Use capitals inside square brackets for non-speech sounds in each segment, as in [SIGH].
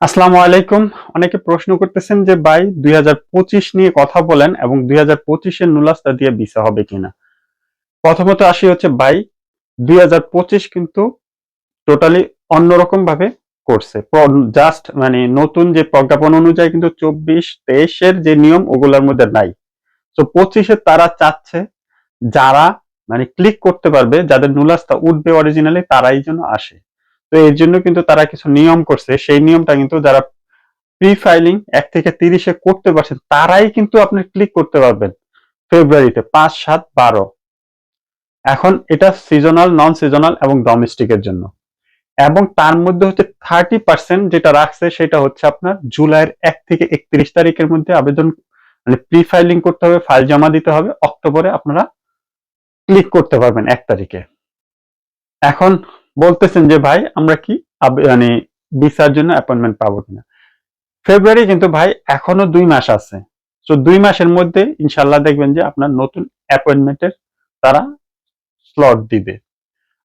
আসসালামু আলাইকুম। অনেকে প্রশ্ন করতেছেন যে, ভাই, দুই হাজার পঁচিশ নিয়ে কথা বলেন এবং দুই হাজার পঁচিশের নুলাস্তা দিয়ে ভিসা হবে কিনা। প্রথমত আসি হচ্ছে, ভাই, দুই হাজার পঁচিশ কিন্তু টোটালি অন্যরকম ভাবে করছে জাস্ট মানে নতুন যে প্রজ্ঞাপন অনুযায়ী কিন্তু চব্বিশ, তেইশের যে নিয়ম, ওগুলোর মধ্যে নাই। তো পঁচিশে তারা চাচ্ছে যারা মানে ক্লিক করতে পারবে, যাদের নুলাস্তা উঠবে অরিজিনালি তারাই যেন আসে। তো এর জন্য কিন্তু তারা কিছু নিয়ম করছে। সেই নিয়মটা কিন্তু যারা প্রি ফাইলিং এক থেকে তিরিশে করতে পারছেন, তারাই কিন্তু আপনি ক্লিক করতে পারবেন ফেব্রুয়ারিতে পাঁচ, সাত, বারো। এখন এটা সিজনাল নন সিজনাল এবং ডোমেস্টিকের জন্য। এবং তার মধ্যে হচ্ছে থার্টি পার্সেন্ট যেটা রাখছে সেটা হচ্ছে আপনার জুলাইয়ের এক থেকে একত্রিশ তারিখের মধ্যে আবেদন মানে প্রি ফাইলিং করতে হবে ফাইল জমা দিতে হবে, অক্টোবরে আপনারা ক্লিক করতে পারবেন এক তারিখে। এখন বলতেছেন যে, ভাই, আমরা কি মানে ভিসার জন্য অ্যাপয়েন্টমেন্ট পাবো কিনা? ফেব্রুয়ারি কিন্তু ভাই এখনও দুই মাস আছে। তো দুই মাসের মধ্যে ইনশাল্লাহ দেখবেন যে আপনার নতুন অ্যাপয়েন্টমেন্টের তারা স্লট দিবে।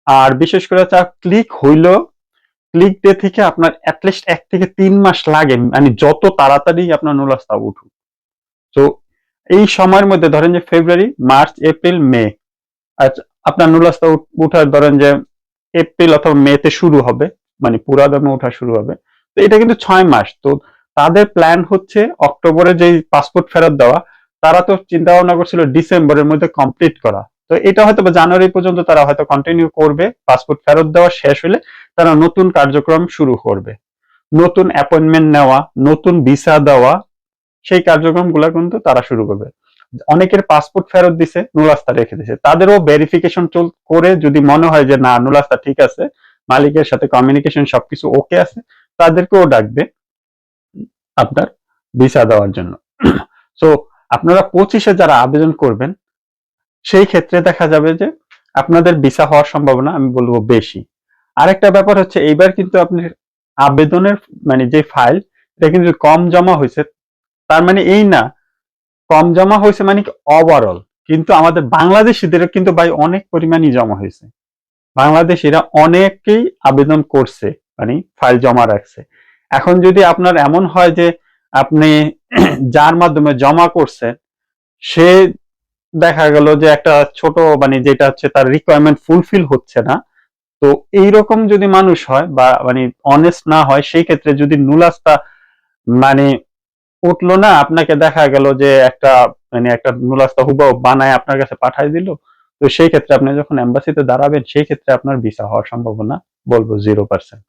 আর বিশেষ করে চা ক্লিক হইল ক্লিক ডে থেকে আপনার অ্যাটলিস্ট এক থেকে তিন মাস লাগে। মানে যত তাড়াতাড়ি আপনার নুলাস্তা উঠুক। তো এই সময়ের মধ্যে ধরেন যে ফেব্রুয়ারি মার্চ এপ্রিল মে আচ্ছা আপনার নুলাস্তা উঠার ধরেন যে এপ্রিল অথবা মেতে শুরু হবে মানে পুরা দামে ওঠা শুরু হবে। তো এটা কিন্তু ছয় মাস। তো তাদের প্ল্যান হচ্ছে অক্টোবরে যে পাসপোর্ট ফেরত দেওয়া, তারা তো চিন্তা ভাবনা করছিল ডিসেম্বরের মধ্যে কমপ্লিট করা। তো এটা হয়তো জানুয়ারি পর্যন্ত তারা হয়তো কন্টিনিউ করবে পাসপোর্ট ফেরত দেওয়া শেষ হলে তারা নতুন কার্যক্রম শুরু করবে। নতুন অ্যাপয়েন্টমেন্ট নেওয়া, নতুন ভিসা দেওয়া, সেই কার্যক্রমগুলো কিন্তু তারা শুরু করবে। অনেকের পাসপোর্ট ফেরত দিছে নুলাস্তা রেখে দিছে। তাদেরও ভেরিফিকেশন চল করে যদি মনে হয় যে, না নুলাস্তা ঠিক আছে, মালিকের সাথে কমিউনিকেশন সবকিছু ওকে আছে, তাদেরকেও ডাকবে আপনার ভিসা দেওয়ার জন্য। [CLEARS THROAT] সো আপনারা পঁচিশে যারা আবেদন করবেন, সেই ক্ষেত্রে দেখা যাবে যে, আপনাদের ভিসা হওয়ার সম্ভাবনা, আমি বলব, বেশি। আরেকটা ব্যাপার হচ্ছে, এইবার কিন্তু আপনি আবেদনের মানে যে ফাইল এটা কিন্তু কম জমা হয়েছে তার মানে এই না কম জমা হয়েছে মানে কি ওভারঅল কিন্তু আমাদের বাংলাদেশিদের কিন্তু ভাই অনেক পরিমাণই জমা হয়েছে। বাংলাদেশিরা অনেকেই আবেদন করছে মানে ফাইল জমা রাখছে। এখন যদি আপনার এমন হয় যে আপনি [CLEARS THROAT] যার মাধ্যমে জমা করছেন, সে দেখা গেল যে একটা ছোট মানে যেটা হচ্ছে তার রিকোয়ারমেন্ট ফুলফিল হচ্ছে না, তো এইরকম যদি মানুষ হয় বা মানে অনেস্ট না হয়, সেই ক্ষেত্রে যদি নুলাস্তা মানে উঠল না, আপনাকে দেখা গেল যে একটা মানে একটা নুলাস্তা হুবাও বানায় আপনার কাছে পাঠাই দিল। তো সেই ক্ষেত্রে আপনি যখন এম্বাসিতে দাঁড়াবেন, সেই ক্ষেত্রে আপনার ভিসা হওয়ার সম্ভাবনা বলব জিরো পার্সেন্ট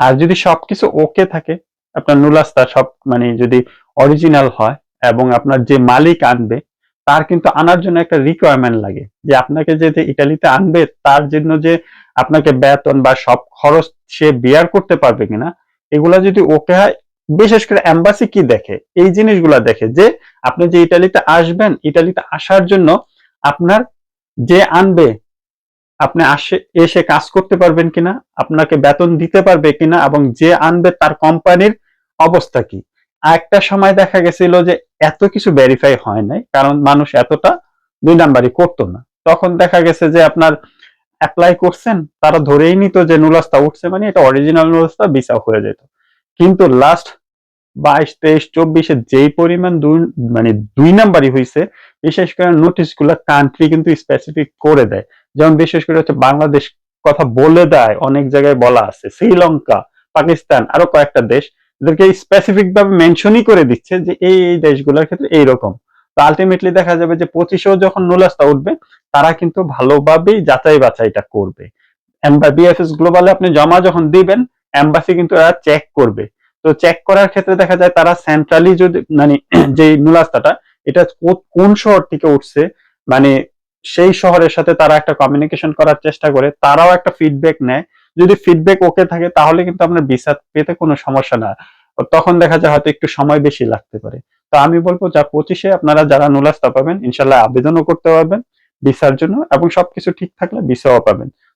আর যদি সবকিছু ওকে থাকে, আপনার নুলাস্তা সব মানে যদি অরিজিনাল হয় এবং আপনার যে মালিক আনবে, তার কিন্তু আনার জন্য একটা রিকোয়ারমেন্ট লাগে যে আপনাকে যে ইটালিতে আনবে, তার জন্য যে আপনাকে বেতন বা সব খরচ সে বিয়ার করতে পারবে কিনা, এগুলা যদি ওকে হয় বিশেষ করে এম্বাসি কি দেখে? এই জিনিসগুলা দেখে যে আপনি যে ইটালিতে আসবেন ইটালিতে আসার জন্য আপনার যে আনবে, আপনি আসে, এসে কাজ করতে পারবেন কিনা, আপনাকে বেতন দিতে পারবে কিনা এবং যে আনবে তার কোম্পানির অবস্থা কি? একটা সময় দেখা গেছিল যে এত কিছু ভেরিফাই হয় নাই, কারণ মানুষ এতটা দুই নাম্বারই করতো না। তখন দেখা গেছে যে আপনার অ্যাপ্লাই করছেন, তারা ধরেই নিত যে নুলাস্তা উঠছে মানে এটা অরিজিনাল নুলাস্তা বিচা হয়ে যেত। কিন্তু লাস্ট বাইশ, তেইশ, চব্বিশে যেই পরিমাণ মানে দুই নাম্বারই হয়েছে বিশেষ করে নোটিশগুলা কান্ট্রি কিন্তু স্পেসিফিক করে দেয়। যেমন বিশেষ করে হচ্ছে বাংলাদেশ কথা বলে দেয়, অনেক জায়গায় বলা আছে, শ্রীলঙ্কা, পাকিস্তান, আরও কয়েকটা দেশ, এদেরকে স্পেসিফিক ভাবে মেনশনই করে দিচ্ছে যে এই এই দেশগুলোর ক্ষেত্রে এইরকম। তো আলটিমেটলি দেখা যাবে যে পঁচিশেও যখন নুলাস্তা উঠবে, তারা কিন্তু ভালোভাবেই যাচাই বাছাইটা করবে। এম বা বিএফএস গ্লোবালে আপনি জমা যখন দিবেন এম্বাসি কিন্তু এরা চেক করবে। তো চেক করার ক্ষেত্রে দেখা যায় তারা সেন্ট্রালি যদি মানে [CLEARS THROAT] যে নুলাস্তাটা এটা কোন শহর থেকে উঠছে মানে সেই শহরের সাথে তারা একটা কমিউনিকেশন করার চেষ্টা করে, তারাও একটা ফিডব্যাক নেয়। যদি ফিডব্যাক ওকে থাকে, তাহলে কিন্তু আপনার ভিসা পেতে কোনো সমস্যা না। তখন দেখা যায় হয়তো একটু সময় বেশি লাগতে পারে। তো আমি বলব, যা পঁচিশে আপনারা যারা নুলাস্তা পাবেন, ইনশাল্লাহ আবেদনও করতে পারবেন ভিসার জন্য, এবং সবকিছু ঠিক থাকলে ভিসাও পাবেন।